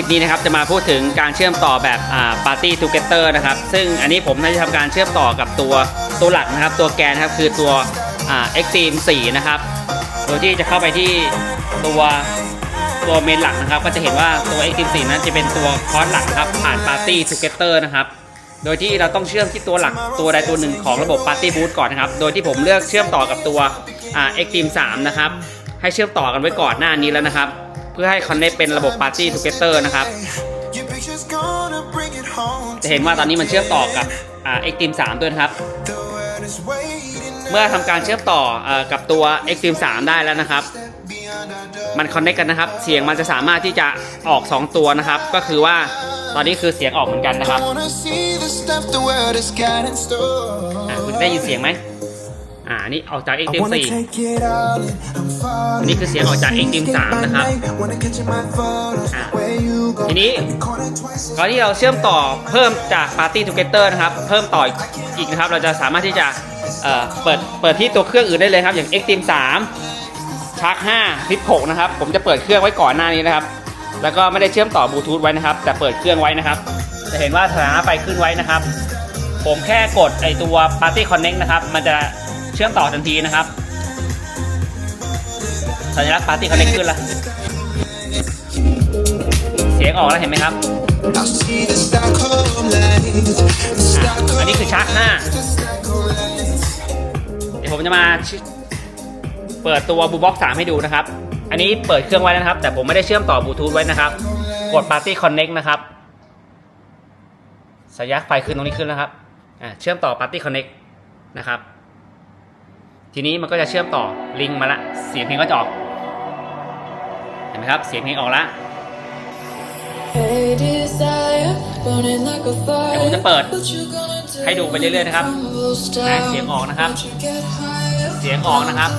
ลิปนี้นะครับจะมาพูดถึงการเชื่อมต่อแบบอ่า Party Together นะครับซึ่งอันนี้ผมได้ทำการเชื่อมต่อกับตัวตัวหลักนะครับ ตัวแกนครับคือตัวเอ่า Extreme 4นะครับโดยที่จะเข้าไปที่ตัวตัวเมนหลักนะครับ ก็จะเห็นว่าตัว Extreme 4นั้นจะเป็นตัวคอร์สหลักนะครับผ่าน Party Together นะครับโดยที่เราต้องเชื่อมที่ตัวหลักตัวใดตัวหนึ่งของระบบ Party Boot ก่อนนะครับ โดยที่ผมเลือกเชื่อมต่อกับตัวอ่า Extreme 3 นะครับ ให้เชื่อมต่อกันไว้ก่อนหน้านี้แล้วนะครับ พื่อให้ connect เป็นระบบ Party Together นะครับ Your picture's gonna bring it home. จะเห็นว่าตอนนี้มันเชื่อมต่อกับอ่า Extreme 3ด้วยนะครับ The world is waiting เมื่อทำการเชื่อมต่อเออกับตัว Extreme 3ได้แล้วนะครับ beyond our door. มัน connect กันนะครับ เสียงมันจะสามารถที่จะออก 2 ตัวนะครับ ก็คือว่าตอนนี้คือเสียงออกเหมือนกันนะครับ I wanna see the stuff the world has got in store. อ่าคุณได้ยินเสียงไหม อ่าอันนี่ออกจาก I Extreme wanna 4 take it all in. I'm falling. นี่คือเสียงออกจาก Extreme 3 นะครับ Wanna catch my photos. อะ Where you go. ทีนี้ Every corner twice as ก่อนที่เราเชื่อมต่อเพิ่มจาก Party Together นะครับ เพิ่มต่ออีกนะครับ เราจะสามารถที่จะเอ่อเปิดเปิดที่ตัวเครื่องอื่นได้เลยครับ อย่าง Extreme 3 Shark 5 Flip 6นะครับ ผมจะเปิดเครื่องไว้ก่อนหน้านี้นะครับ แล้วก็ไม่ได้เชื่อมต่อบลูทูธไว้นะครับ แต่เปิดเครื่องไว้นะครับ จะเห็นว่าสถานะไฟขึ้นไว้นะครับ ผมแค่กดไอตัว Party Connect นะครับ มันจะ เชื่อมต่อทันทีนะครับ สัญลักษณ์ Party Connect ขึ้นละเสียงออกแล้วเห็นไหมครับอันนี้คือชาร์จ5 Stockholm lights. เดี๋ยวผมจะมาเปิดตัวบูบ็อก3ให้ดูนะครับ อันนี้เปิดเครื่องไว้แล้วนะครับ แต่ผมไม่ได้เชื่อมต่อบลูทูธไว้นะครับ กด Party Connect นะครับ สัญญาณไฟขึ้นตรงนี้ขึ้นแล้วครับอ่าเชื่อมต่อ Party Connect นะครับ ทีนี้มันก็จะเชื่อมต่อลิงก์มาละ เสียงเพลงก็จะออก เห็นไหมครับ เสียงเพลงออกละเดี๋ยวผมจะเปิด ให้ดูไปเรื่อยๆนะครับนะเสียงออกนะครับ เสียงออกนะครับ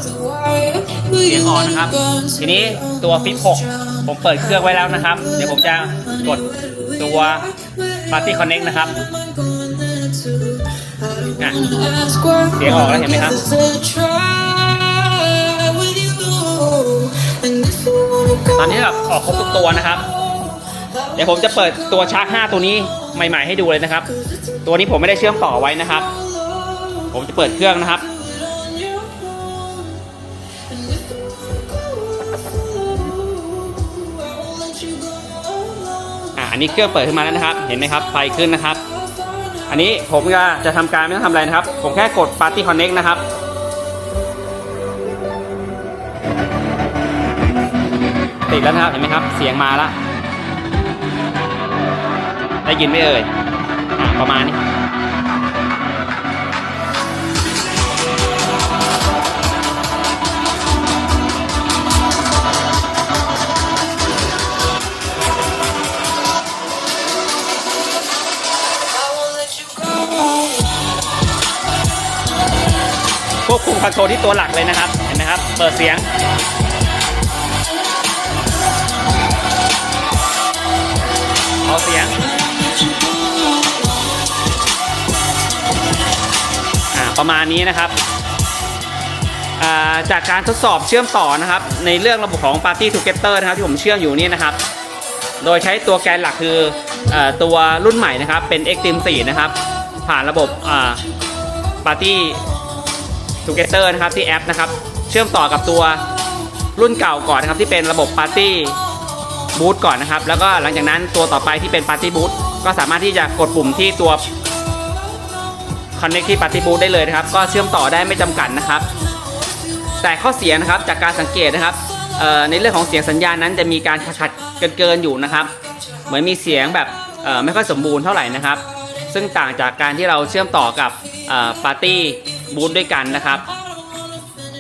เสียงออกนะครับ ทีนี้ตัวฟิป6ผมเปิดเครื่องไว้แล้วนะครับ เดี๋ยวผมจะกดตัว Party Connect นะครับ อะเสียงออกแล้วเห็นไหมครับตอนนี้แบบออกครบทุกตัวนะครับ เดี๋ยวผมจะเปิดตัวชาร์จ5ตัวนี้ใหม่ ๆให้ดูเลยนะครับ ตัวนี้ผมไม่ได้เชื่อมต่อไว้นะครับ ผมจะเปิดเครื่องนะครับอะอันนี้เครื่องเปิดขึ้นมาแล้วนะครับ เห็นไหมครับ ไฟขึ้นนะครับ อันนี้ผมก็จะทำการไม่ต้องทำอะไรนะครับ ผมแค่กด Party Connect นะครับติดแล้วนะครับ เห็นไหมครับ เสียงมาแล้ว ได้ยินไหมเอ่ย อะประมาณนี้ คอนโทรลที่ตัวหลักเลยนะครับ เห็นไหมครับ เปิดเสียง เอาเสียงอ่าประมาณนี้นะครับอ่าจากการทดสอบเชื่อมต่อนะครับ ในเรื่องระบบของ Party Together นะครับที่ผมเชื่อมอยู่นี่นะครับ โดยใช้ตัวแกนหลักคืออตัวรุ่นใหม่นะครับเป็น Extreme 4 นะครับ ผ่านระบบ Party อ่า Party Together นะครับที่แอปนะครับ เชื่อมต่อกับตัวรุ่นเก่าก่อนนะครับที่เป็นระบบ Party Boot ก่อนนะครับ แล้วก็หลังจากนั้นตัวต่อไปที่เป็น Party Boot ก็สามารถที่จะกดปุ่มที่ตัว Connect ที่ Party Boot ได้เลยนะครับ ก็เชื่อมต่อได้ไม่จำกัดนะครับ แต่ข้อเสียนะครับจากการสังเกตนะครับในเรื่องของเสียงสัญญาณนั้นจะมีการขัดเกินๆอยู่นะครับ เหมือนมีเสียงแบบไม่ค่อยสมบูรณ์เท่าไหร่นะครับ ซึ่งต่างจากการที่เราเชื่อมต่อกับปาร์ตี้ บูธด้วยกันนะครับ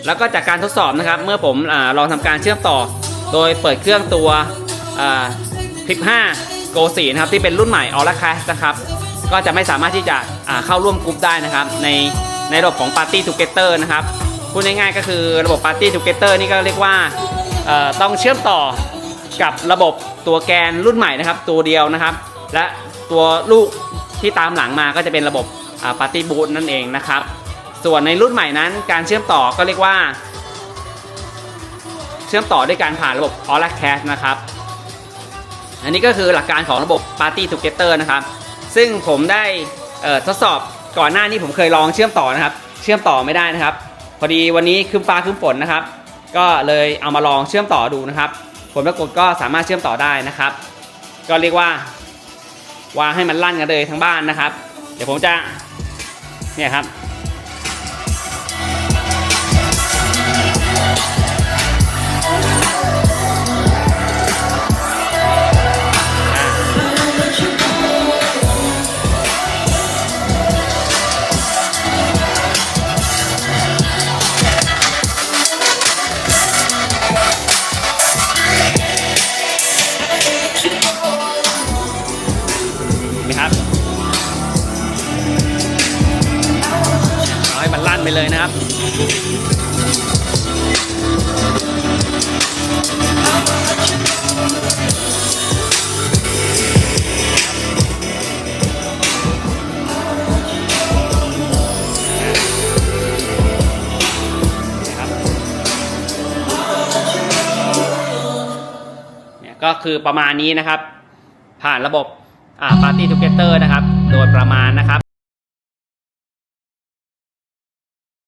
แล้วก็จากการทดสอบนะครับ เมื่อผมอลองทำการเชื่อมต่อ โดยเปิดเครื่องตัวคลิป5 Go 4นะครับที่เป็นรุ่นใหม่ Aura Class นะครับ ก็จะไม่สามารถที่จะเข้าร่วมกลุ่มได้นะครับ ในในระบบของ Party Together นะครับพูดง่ายๆก็คือระบบ Party Together นี่ก็เรียกว่าต้องเชื่อมต่อกับระบบตัวแกนรุ่นใหม่นะครับ ตัวเดียวนะครับ และตัวลูกที่ตามหลังมาก็จะเป็นระบบอ่า Party Boot นั่นเองนะครับ ส่วนในรุ่นใหม่นั้นการเชื่อมต่อก็เรียกว่า เชื่อมต่อด้วยการผ่านระบบ Aura Cast นะครับ อันนี้ก็คือหลักการของระบบ Party Together นะครับ ซึ่งผมได้ทดสอบก่อนหน้านี้ผมเคยลองเชื่อมต่อนะครับ เชื่อมต่อไม่ได้นะครับ พอดีวันนี้คืมฟ้าคืมฝนนะครับ ก็เลยเอามาลองเชื่อมต่อดูนะครับ ผลปรากฏก็สามารถเชื่อมต่อได้นะครับ ก็เรียกว่าวางให้มันลั่นกันเลยทั้งบ้านนะครับ เดี๋ยวผมจะเนี่ยครับ มครับเอาให้มันลั่นไปเลยนะครับนะครับเนี่ยก็คือประมาณนี้นะครับ ผ่านระบบ อ่า Party Together นะครับ โดยประมาณนะครับ